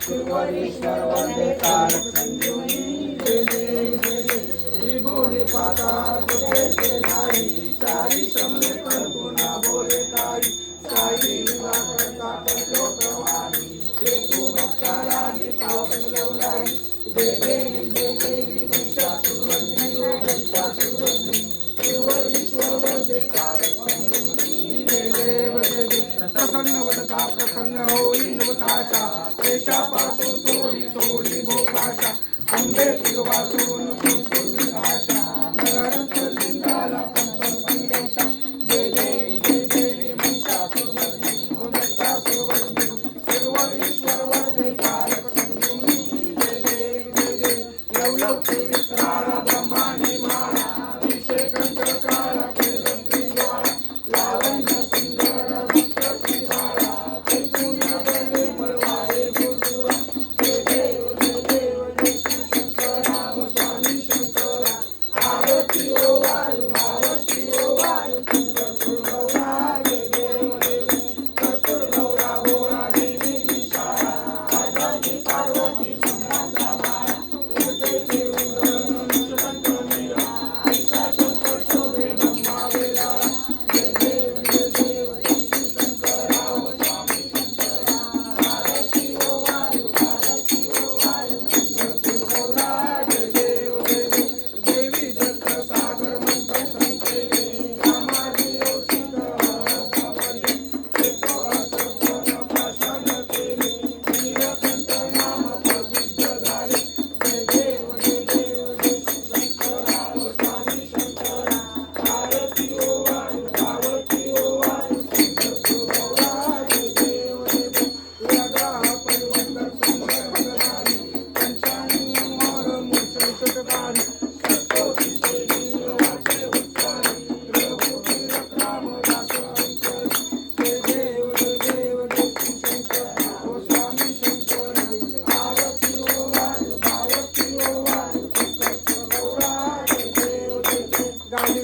त्रिभुवनेश्वर वंदे तारक संजीवनी जय जय जय त्रिभुवने पादा बोले काही काही करता पण लोक वाणी ते कन्या होई नवताशा देशापासून सोडी सोडी भोपाशा आंबे पिकवासून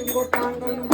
tango, you.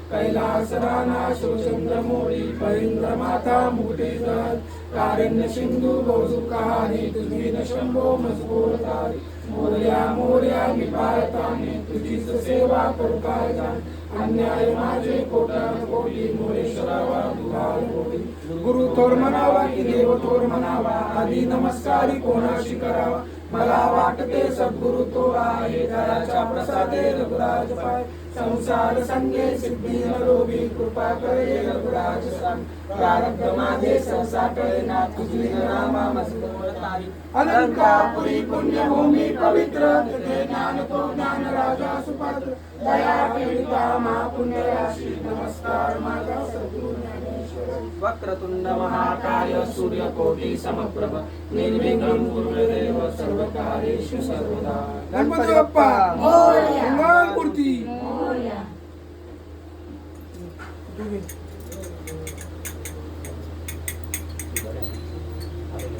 कैलास सुचंद्र मोरी परिंद्र माता मुकुटी जत कारण्य सिंधू बहुजू कहाणी तुझी न शंभो मजबूर मोर्या मोर्या मी भारताने तुझीच सेवा करता काय अन्याय माझे कोटा कोटी मोरेश्वरावा दुहार गुरु थोर म्हणावा की देव थोर म्हणावा आधी नमस्कारी कोणाशी करावा मला वाटते सद्गुरु तो आहे घराच्या प्रसादे रघुराज पाय. संसार संगे सिद्धी नरोबी कृपा करे रघुराज सांग. प्रारब्ध माझे सहसा कळे ना तुझी नामा अलंकापुरी पुण्यभूमी पवित्र तिथे ज्ञान तो ज्ञान राजा सुपात्र. दया पीडिता मा पुण्यराशी नमस्कार माझा सद्गुरु వక్రతుండ మహాకాయ సూర్యకోటి సమప్రభ. నిర్విఘ్నం గురుదేవ సర్వకార్యేషు సర్వదా. గణపతి బప్ప మంగళ మూర్తి